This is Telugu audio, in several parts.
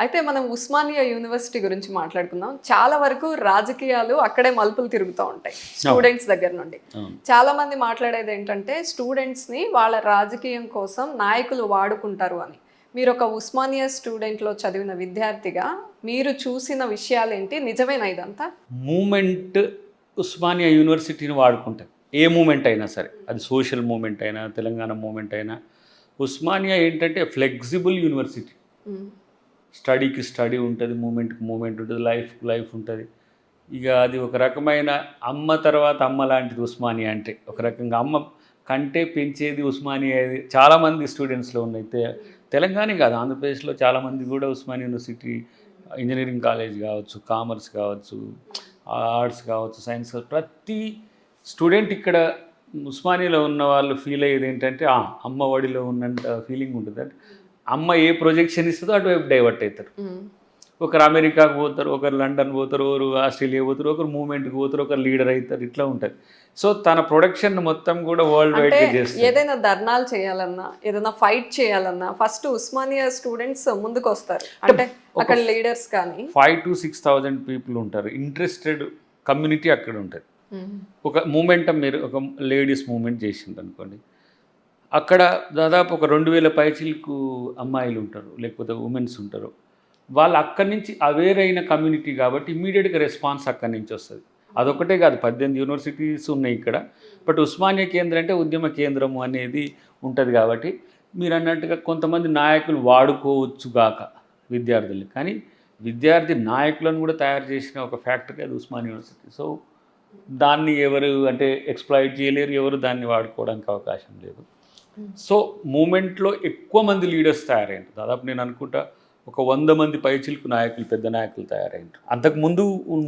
అయితే మనం ఉస్మానియా యూనివర్సిటీ గురించి మాట్లాడుకుందాం. చాలా వరకు రాజకీయాలు అక్కడే మలుపులు తిరుగుతూ ఉంటాయి స్టూడెంట్స్ దగ్గర నుండి. చాలా మంది మాట్లాడేది ఏంటంటే స్టూడెంట్స్ని వాళ్ళ రాజకీయం కోసం నాయకులు వాడుకుంటారు అని. మీరు ఒక ఉస్మానియా స్టూడెంట్లో చదివిన విద్యార్థిగా మీరు చూసిన విషయాలు ఏంటి నిజమేనా ఇదంతా? మూమెంట్ ఉస్మానియా యూనివర్సిటీని వాడుకుంటారు ఏ మూమెంట్ అయినా సరే అది సోషల్ మూమెంట్ అయినా తెలంగాణ మూమెంట్ అయినా. ఉస్మానియా ఏంటంటే ఫ్లెక్సిబుల్ యూనివర్సిటీ. స్టడీకి స్టడీ ఉంటుంది మూమెంట్కి మూమెంట్ ఉంటుంది లైఫ్కి లైఫ్ ఉంటుంది. ఇక అది ఒక రకమైన అమ్మ తర్వాత అమ్మ లాంటిది ఉస్మానియా అంటే. ఒక రకంగా అమ్మ కంటే పెంచేది ఉస్మానియా ఇది. చాలామంది స్టూడెంట్స్లో ఉన్నాయి. తెలంగాణ కాదు ఆంధ్రప్రదేశ్లో చాలామంది కూడా ఉస్మానియా యూనివర్సిటీ ఇంజనీరింగ్ కాలేజ్ కావచ్చు కామర్స్ కావచ్చు ఆర్ట్స్ కావచ్చు సైన్స్ కావచ్చు. ప్రతి స్టూడెంట్ ఇక్కడ ఉస్మానియాలో ఉన్న వాళ్ళు ఫీల్ అయ్యేది ఏంటంటే అమ్మ ఒడిలో ఉన్నంత ఫీలింగ్ ఉంటుంది అంటే అమ్మ ఏ ప్రొజెక్షన్ ఇస్తుందో అటువైపు డైవర్ట్ అవుతారు ఒకరు అమెరికాకు పోతారు ఒకరు లండన్ పోతారు ఒకరు ఆస్ట్రేలియా పోతారు ఒకరు మూమెంట్కి పోతారు ఒకరు లీడర్ అవుతారు ఇట్లా ఉంటుంది సో తన ప్రొడక్షన్ మొత్తం కూడా వరల్డ్ చేస్తారు ఏదైనా ధర్నాలు చేయాలన్నా ఏదైనా ఫైట్ చేయాలన్నా ఫస్ట్ ఉస్మానియా స్టూడెంట్స్ ముందుకు వస్తారు అంటే అక్కడ లీడర్స్ కానీ. Five to six thousand people ఉంటారు. ఇంట్రెస్టెడ్ కమ్యూనిటీ అక్కడ ఉంటుంది. ఒక మూమెంటం మీరు ఒక లేడీస్ మూమెంట్ చేసింది అనుకోండి అక్కడ దాదాపు ఒక రెండు వేల పైచీలకు అమ్మాయిలు ఉంటారు లేకపోతే ఉమెన్స్ ఉంటారు. వాళ్ళు అక్కడి నుంచి అవేర్ అయిన కమ్యూనిటీ కాబట్టి ఇమీడియట్గా రెస్పాన్స్ అక్కడి నుంచి వస్తుంది. అదొకటే కాదు పద్దెనిమిది యూనివర్సిటీస్ ఉన్నాయి ఇక్కడ. బట్ ఉస్మానియా కేంద్రం అంటే ఉద్యమ కేంద్రము అనేది ఉంటుంది కాబట్టి మీరు అన్నట్టుగా కొంతమంది నాయకులు వాడుకోవచ్చు గాక విద్యార్థుల్ని. కానీ విద్యార్థి నాయకులను కూడా తయారు చేసిన ఒక ఫ్యాక్టరీ అది ఉస్మాన్ యూనివర్సిటీ సో దాన్ని ఎవరు అంటే ఎక్స్ప్లాయిట్ చేయలేరు ఎవరు దాన్ని వాడుకోవడానికి అవకాశం లేదు. సో మూమెంట్లో ఎక్కువ మంది లీడర్స్ తయారైంటారు దాదాపు నేను అనుకుంటా ఒక వంద మంది పైచిలకు నాయకులు పెద్ద నాయకులు తయారైంటారు అంతకుముందు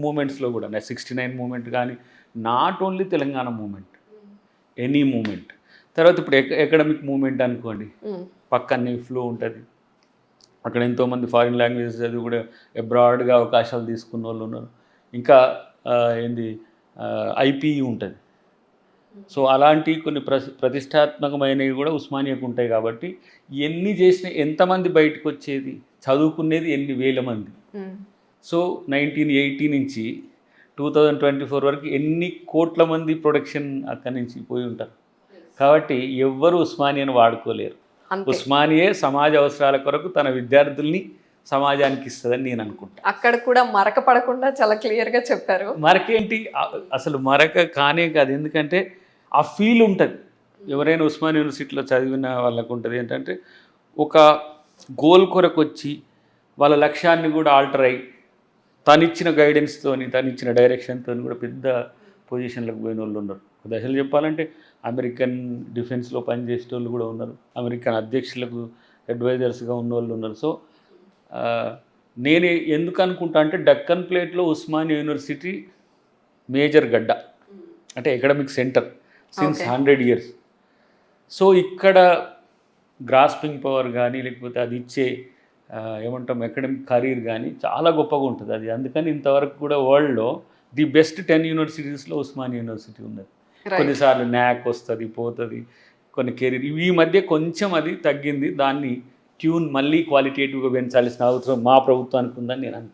మూమెంట్స్లో కూడా సిక్స్టీ నైన్ మూమెంట్ కానీ not only Telangana movement any movement. తర్వాత ఇప్పుడు ఎకడమిక్ మూమెంట్ అనుకోండి. ఉమ్, పక్కనే ఫ్లో ఉంటుంది. అక్కడ ఎంతోమంది ఫారిన్ లాంగ్వేజెస్ చదివి కూడా అబ్రాడ్గా అవకాశాలు తీసుకున్న వాళ్ళు ఉన్నారు. ఇంకా ఏంది ఐపీఈ ఉంటుంది. సో అలాంటి కొన్ని ప్ర ప్రతిష్టాత్మకమైనవి కూడా ఉస్మానియాకు ఉంటాయి కాబట్టి ఎన్ని చేసిన ఎంతమంది బయటకు వచ్చేది? చదువుకునేది ఎన్ని వేల మంది? సో నైన్టీన్ ఎయిటీ నుంచి టూ థౌజండ్ ట్వంటీ ఫోర్ వరకు ఎన్ని కోట్ల మంది ప్రొడక్షన్ అక్కడి నుంచి పోయి ఉంటారు? కాబట్టి ఎవ్వరు ఉస్మానియాను వాడుకోలేరు. ఉస్మానియే సమాజ అవసరాల కొరకు తన విద్యార్థుల్ని సమాజానికి ఇస్తుందని నేను అనుకుంటా. అక్కడ కూడా మరక పడకుండా చాలా క్లియర్గా చెప్పారు. మరకేంటి? అసలు మరక కానే కాదు. ఎందుకంటే ఆ ఫీల్ ఉంటుంది. ఎవరైనా ఉస్మాన్ యూనివర్సిటీలో చదివిన వాళ్ళకు ఉంటుంది ఏంటంటే ఒక గోల్ కొరకు వచ్చి వాళ్ళ లక్ష్యాన్ని కూడా ఆల్టర్ అయ్యి తనిచ్చిన గైడెన్స్తోని తనిచ్చిన డైరెక్షన్తో కూడా పెద్ద పొజిషన్లకు పోయిన వాళ్ళు ఉన్నారు. దశలు చెప్పాలంటే అమెరికన్ డిఫెన్స్లో పనిచేసే వాళ్ళు కూడా ఉన్నారు. అమెరికన్ అధ్యక్షులకు అడ్వైజర్స్గా ఉన్న వాళ్ళు ఉన్నారు సో నేను ఎందుకు అనుకుంటా అంటే డక్కన్ ప్లేట్లో ఉస్మానియా యూనివర్సిటీ మేజర్ గడ్డ. అంటే academic centre since. Hundred years so ఇక్కడ గ్రాస్పింగ్ పవర్ కానీ లేకపోతే అది ఇచ్చే ఏమంటాం అకాడమిక్ కెరీర్ కానీ చాలా గొప్పగా ఉంటుంది అది. అందుకని ఇంతవరకు కూడా వరల్డ్లో ది బెస్ట్ టెన్ యూనివర్సిటీస్లో ఉస్మానియా యూనివర్సిటీ ఉన్నది. కొన్నిసార్లు న్యాక్ వస్తుంది పోతుంది కొన్ని కెరీర్. ఈ మధ్య కొంచెం అది తగ్గింది. దాన్ని ట్యూన్ మళ్ళీ క్వాలిటేటివ్గా పెంచాల్సిన అవసరం మా ప్రభుత్వానికి ఉందని నేను అనుకుంటున్నాను.